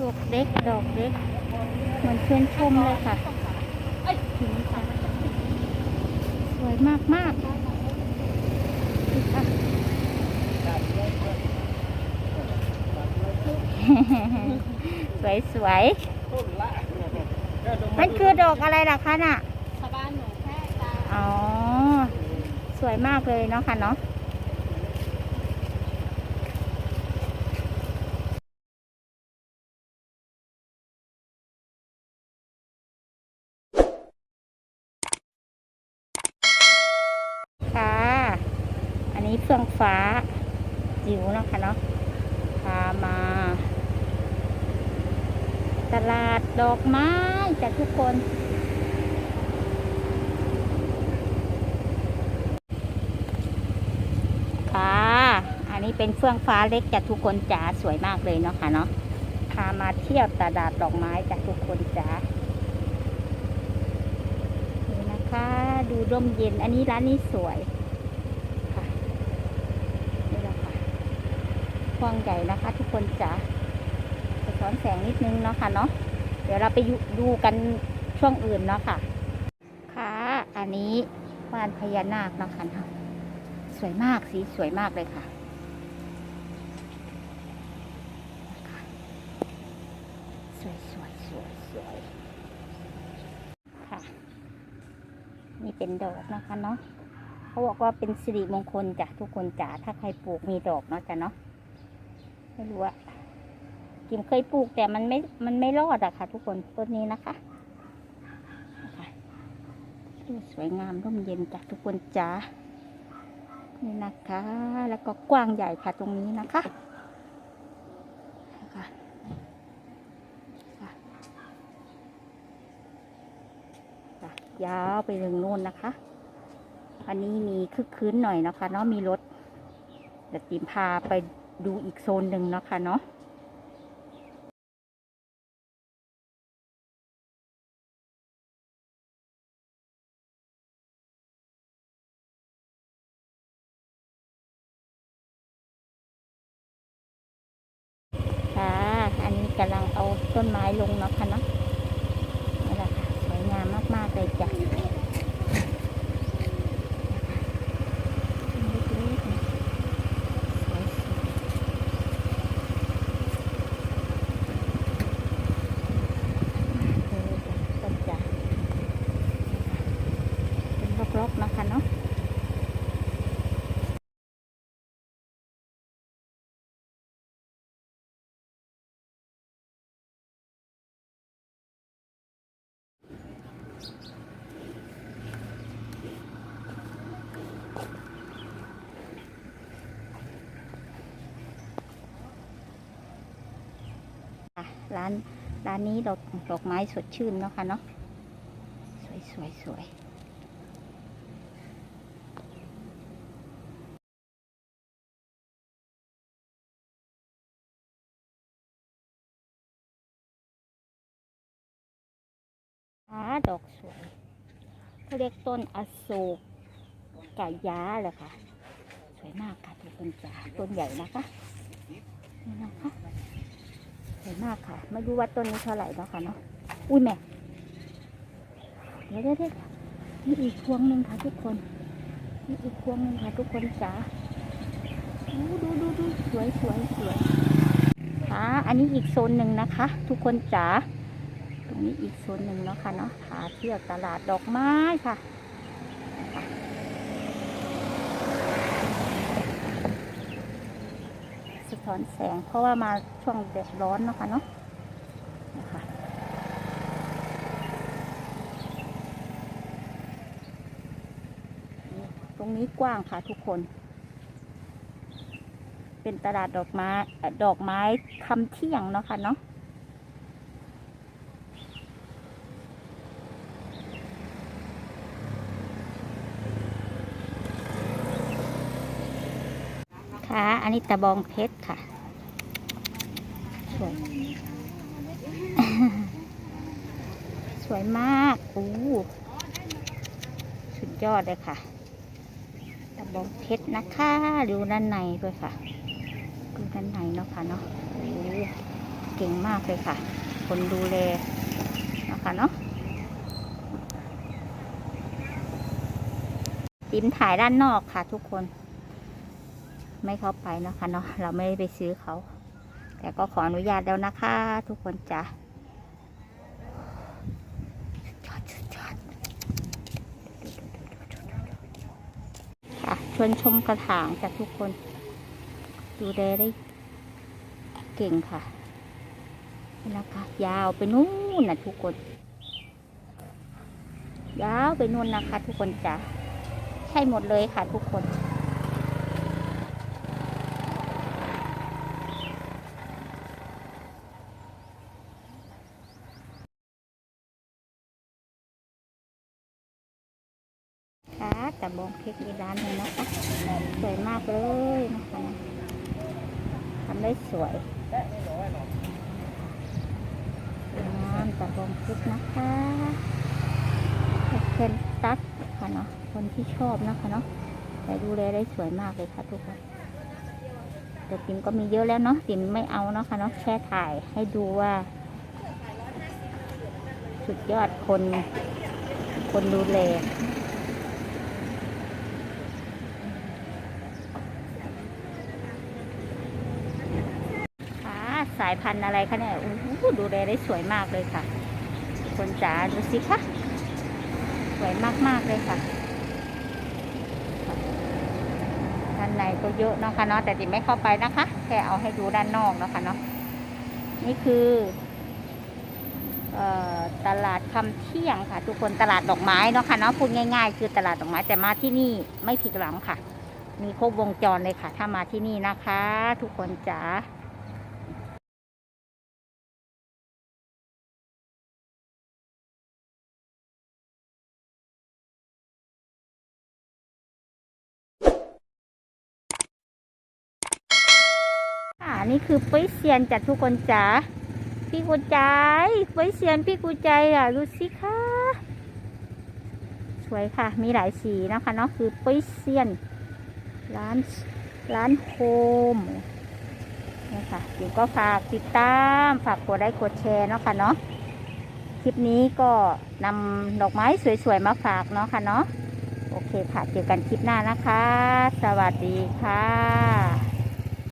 ดอกเล็กดอกเล็กเหมือนเพื่อนชมเลยค่ะนี่ค่ะสวยมากมากๆดูค่ะสวยสวยๆมันคือดอกอะไรล่ะคะน่ะชาวบ้านหนูแค่จ้าอ๋อ สวยมากเลยเนาะค่ะเนาะค่ะ อั นี้เฟื่องฟ้าจิ๋วนะคะเนาะพามา ตลาดดอกไม้จ้ะทุกคน ค่ะ อันนี้เป็นเฟื่องฟ้าเล็กจากทุกคนจ๋าสวยมากเลยเนาะค่ะเนาะพามาเที่ยวตลาดดอกไม้จากทุกคนจ๋านี่นะคะดูร่มเย็น อันนี้ร้านนี้สวย ค่ะ นี่แหละค่ะก ว้างใหญ่นะคะ ทุกคนจ๋าสะท้อนแสงนิดนึงเนาะค่ะเนาะเดี๋ยวเราไปดูกันช่วงอื่นเนาะค่ะ ค่ะ อันนี้บ้านพญานาคเนาะค่ะเนาะสวยมากสีสวยมากเลยค่ะสวยสวยสวยสวยค่ะ นี่เป็นดอกนะคะเนาะเขาบอกว่าเป็นสิริมงคลจ้ะทุกคนจ๋าถ้าใครปลูกมีดอกเนาะจ้ะเนาะ ไม่รู้อะกิมเคยปลูกแต่มันไม่ มันไม่รอดอะค่ะ ทุกคนต้นนี้นะคะสวยงามร่มเย็นจ้ะทุกคนจ๋านี่นะคะ แล้วก็กว้างใหญ่ค่ะตรงนี้นะคะค่ะคะยาวไปถึงโน่นนะคะ อันนี้มีคึกคืนหน่อยนะคะเนาะมีรถเดี๋ยวติมพาไป ดูอีกโซนหนึ่งเนาะค่ะเนาะค่ะ อันนี้กำลังเอาต้นไม้ลงเนาะค่ะเนาะนี่แหละค่ะ สวยงามมาก ๆ เลยจ้ะเล็กๆนะสวยๆเออจ้ะต้นจ้ะเป็นรอบๆเนาะคะเนาะ ค่ะ ร้านร้านนี้ดอกดอกไม้สดชื่นเนาะค่ะเนาะสวยสวยสวยอ่าดอกสวยเขาเรียกต้นอโศกกายาเลยค่ะ สวยมากค่ะทุกคนจ๋าต้นใหญ่นะคะนี่นะคะ วยมากค่ะ ไม่รู้ว่าต้นนี้เท่าไหร่แล้วค่ะเนาะ อุ้ยแม่เดี๋ยวเดี๋ยวเดี๋ยวนี่อีกพวงหนึ่งค่ะทุกคน นี่อีกพวงหนึ่งค่ะทุกคนจ๋าดูดูดูดูสวยสวยสวยค่ะ อันนี้อีกโซนหนึ่งนะคะ ทุกคนจ๋า ตรงนี้อีกโซนหนึ่งเนาะค่ะเนาะหาเที่ยวตลาดดอกไม้ค่ะ สะ ท้อนแสง เพราะว่ามาช่วงแดดร้อนเนาะค่ะเนาะนะคะตรงนี้กว้างค่ะทุกคน เป็นตลาดดอกไม้ดอกไม้คำเที่ยงเนาะค่ะเนาะ ค่ะอันนี้ตะบองเพชรค่ะสวยสวยมากอู้สุดยอดเลยค่ะตะบองเพชรนะคะดูด้านในด้วยค่ะดูด้านในเนาะค่ะเนาะโอ้เก่งมากเลยค่ะ คนดูแลนะคะเนาะติมถ่ายด้านนอกค่ะทุกคน ไม่เข้าไปนะคะเนาะเราไม่ได้ไปซื้อเขา แต่ก็ขออนุญาตแล้วนะคะ ทุกคนจ้ะค่ะชวนชมกระถางจากทุกคน ดูแลได้เก่งค่ะนะคะยาวไปนู่นนะทุกคน ยาวไปนู่นนะคะ ทุกคนจ้ะใช่หมดเลยค่ะ ทุกคน แต่บองเค้กมีร้านหนึงนะคะสวยมากเลยนะคะทำได้สวยงามแต่บองเค้กนะคะเพนตัสค่ะเนาะคนที่ชอบนะคะเนาะแต่ดูแลได้สวยมากเลยค่ะทุกคนแต่ติมก็มีเยอะแล้วเนาะติมไม่เอาเนาะค่ะเนาะแค่ถ่ายให้ดูว่า สุดยอดคน คนดูแล ค่ะ สายพันธุ์อะไรคะเนี่ยโอ้โหดูแลได้สวยมากเลยค่ะ คนจ๋าดูสิคะสวยมากๆเลยค่ะด้านในก็เยอะนะคะเนาะแต่ติไม่เข้าไปนะคะ แค่เอาให้ดูด้านนอกนะค่ะเนาะนี่คือตลาดคำเที่ยงค่ะ ทุกคนตลาดดอกไม้เนาะค่ะเนาะพูดง่ายๆ คือตลาดดอกไม้แต่มาที่นี่ไม่ผิดหวังค่ะ มีครบวงจรเลยค่ะ ถ้ามาที่นี่นะคะ ทุกคนจ๋า นี่คือปุ้ยเซียนจากทุกคนจ๋าพี่กุใจปุ้ยเซียนพี่กุใจอะดูสิคะสวยค่ะ มีหลายสีนะคะเนาะคือปุ้ยเซียน ร้านร้านโฮมนี่ค่ะเดี๋ยวก็ฝากติดตามฝากกดไลค์กดแชร์เนาะค่ะเนาะคลิปนี้ก็นำดอกไม้สวยๆมาฝากเนาะค่ะเนาะโอเคค่ะเจอกันคลิปหน้านะคะ สวัสดีค่ะ